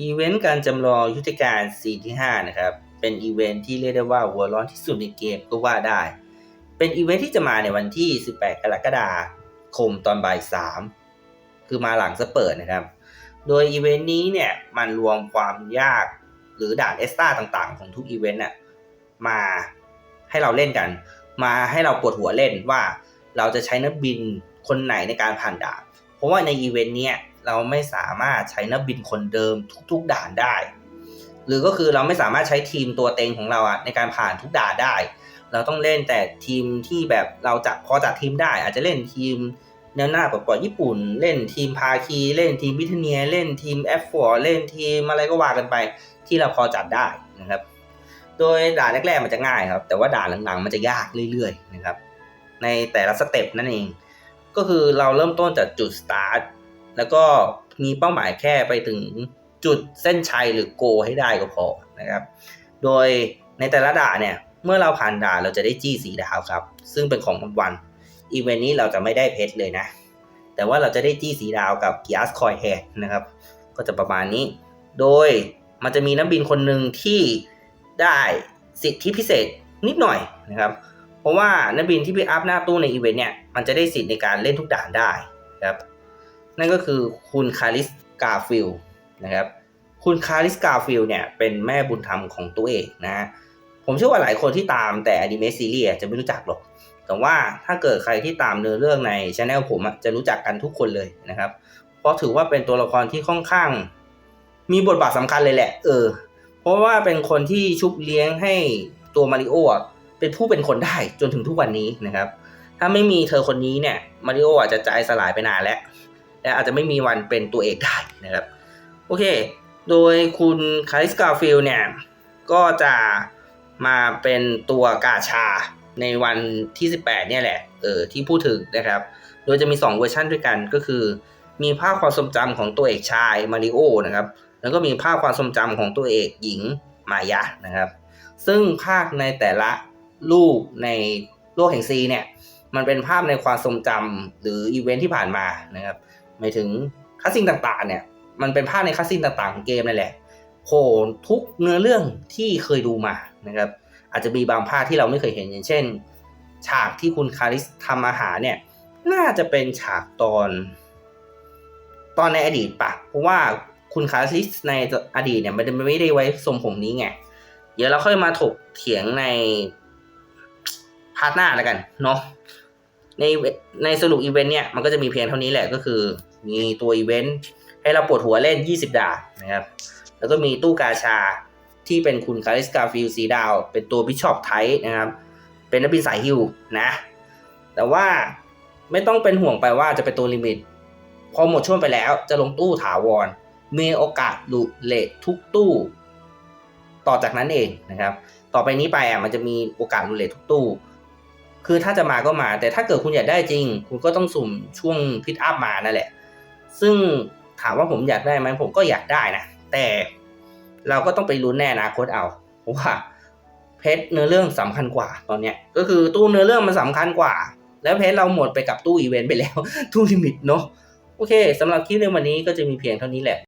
อีเวนต์การจำลองยุทธการซีที่ 5 นะครับ เป็นอีเวนต์ที่เรียกได้ว่าหัวร้อนที่สุดในเกมก็ว่าได้ เป็นอีเวนต์ที่จะมาในวันที่ 18 กรกฎาคมตอนบ่าย 3 คือมาหลังสเปิดนะครับ โดยอีเวนต์นี้เนี่ยมันรวมความยากหรือด่านเอสตาต่างๆ ของทุกอีเวนต์น่ะมาให้เราเล่นกัน มาให้เราปวดหัวเล่นว่าเราจะใช้นักบินคนไหนในการผ่านด่าน เพราะว่าในอีเวนต์เนี้ย เราไม่สามารถใช้นักบินคนเดิมทุก ๆ ด่านได้ หรือก็คือเราไม่สามารถใช้ทีมตัวเต็งของเราอะในการผ่านทุกด่านได้ เราต้องเล่นแต่ทีมที่แบบเราจัดพอจัดทีมได้ อาจจะเล่นทีมแนวหน้าปล่อยญี่ปุ่น เล่นทีมพาคีเล่นทีมบิทเนีย เล่นทีมแอฟฟอร์เล่นทีมอะไรก็ว่ากันไปที่เราพอจัดได้นะครับ โดยด่านแรกๆมันจะง่ายครับ แต่ว่าด่านหลังๆมันจะยากเรื่อยๆนะครับ ในแต่ละสเต็ปนั่นเอง ก็คือเราเริ่มต้นจากจุดสตาร์ท แล้วก็มีเป้าหมายแค่ไปถึงจุดเส้นชัยหรือโกให้ได้ก็พอนะครับ โดยในแต่ละด่านเนี่ย เมื่อเราผ่านด่านเราจะได้จี้สีดาวครับ ซึ่งเป็นของรางวัลอีเวนต์นี้เราจะไม่ได้เพชรเลยนะ แต่ว่าเราจะได้จี้สีดาวกับกิอาสคอยแฮดนะครับ ก็จะประมาณนี้ โดยมันจะมีนักบินคนหนึ่งที่ได้สิทธิพิเศษนิดหน่อยนะครับ เพราะว่านักบินที่ไปอัพหน้าตู้ในอีเวนต์เนี่ย มันจะได้สิทธิ์ในการเล่นทุกด่านได้นะครับ นั่นก็คือคุณคาริสกาฟิลนะครับคุณคาริสกาฟิลเนี่ยเป็นแม่บุญธรรมของตัวเอกนะฮะผมเชื่อว่าหลายคนที่ตามแต่อนิเมะซีรีส์จะไม่รู้จักหรอก แต่ว่าถ้าเกิดใครที่ตามเนื้อเรื่องในช anel ผมจะรู้จักกันทุกคนเลยนะครับ เพราะถือว่าเป็นตัวละครที่ค่อนข้าง มีบทบาทสำคัญเลยแหละ เออ เพราะว่าเป็นคนที่ชุบเลี้ยงให้ตัวมาริโอเป็นผู้เป็นคนได้จนถึงทุกวันนี้นะครับ ถ้าไม่มีเธอคนนี้เนี่ยมาริโออาจจะใจสลายไปนานแล้ว และอาจจะไม่มีวันเป็นตัวเอกได้นะครับ โอเค โดยคุณคาริสกาฟิลเนี่ยก็จะมาเป็นตัวกาชาในวันที่ 18 เนี่ยแหละ เออที่พูดถึงนะครับ โดยจะมี 2 เวอร์ชันด้วยกันก็คือ มีภาพความทรงจำของตัวเอกชายมาริโอนะครับ แล้วก็มีภาพความทรงจำของตัวเอกหญิงมายานะครับ ซึ่งภาคในแต่ละรูปในโลกแห่งซีเนี่ย มันเป็นภาพในความทรงจำหรืออีเวนท์ที่ผ่านมานะครับ หมายถึงคัสซินต่างๆ เนี่ย มันเป็นภาพในคัสซินต่างๆของเกมนั่นแหละโผล่ทุกเนื้อเรื่องที่เคยดูมานะครับ อาจจะมีบางภาคที่เราไม่เคยเห็นอย่างเช่น ฉากที่คุณคาริสทำอาหารเนี่ย น่าจะเป็นฉากตอน ตอนในอดีตปะเพราะว่าคุณคาริสในอดีตเนี่ยมันไม่ได้ไว้ทรงผมนี้ไงเดี๋ยวเราค่อยมาถกเถียงในพาร์ทหน้าแล้วกันเนาะในในสรุปอีเวนต์เนี่ยมันก็จะมีเพียงเท่านี้แหละก็คือ มีตัวอีเวนต์ให้เราปวดหัวเล่น 20 ดานะครับ แล้วก็มีตู้กาชาที่เป็นคุณคาริสกาฟิลสีดาว เป็นตัวบิชอปไทนะครับ เป็นนักบินสายฮิวนะ แต่ว่าไม่ต้องเป็นห่วงไปว่าจะเป็นตัวลิมิต พอหมดช่วงไปแล้วจะลงตู้ถาวร มีโอกาสหลุดเลททุกตู้ ต่อจากนั้นเองนะครับ ต่อไปนี้ไปอะมันจะมีโอกาสหลุดเลททุกตู้ คือถ้าจะมาก็มา แต่ถ้าเกิดคุณอยากได้จริง คุณก็ต้องสุ่มช่วงพิทอัพมานั่นแหละ ซึ่งถามว่าผมอยากได้ไหมผมก็อยากได้นะ แต่เราก็ต้องไปลุ้นแน่นะโคตเอาเพราะว่าเพชรเนื้อเรื่องสำคัญกว่าตอนเนี้ยก็คือตู้เนื้อเรื่องมันสำคัญกว่า แล้วเพชรเราหมดไปกับตู้อีเวนต์ไปแล้ว ตู้ลิมิตเนาะโอเคสำหรับคลิปในวันนี้ก็จะมีเพียงเท่านี้แหละ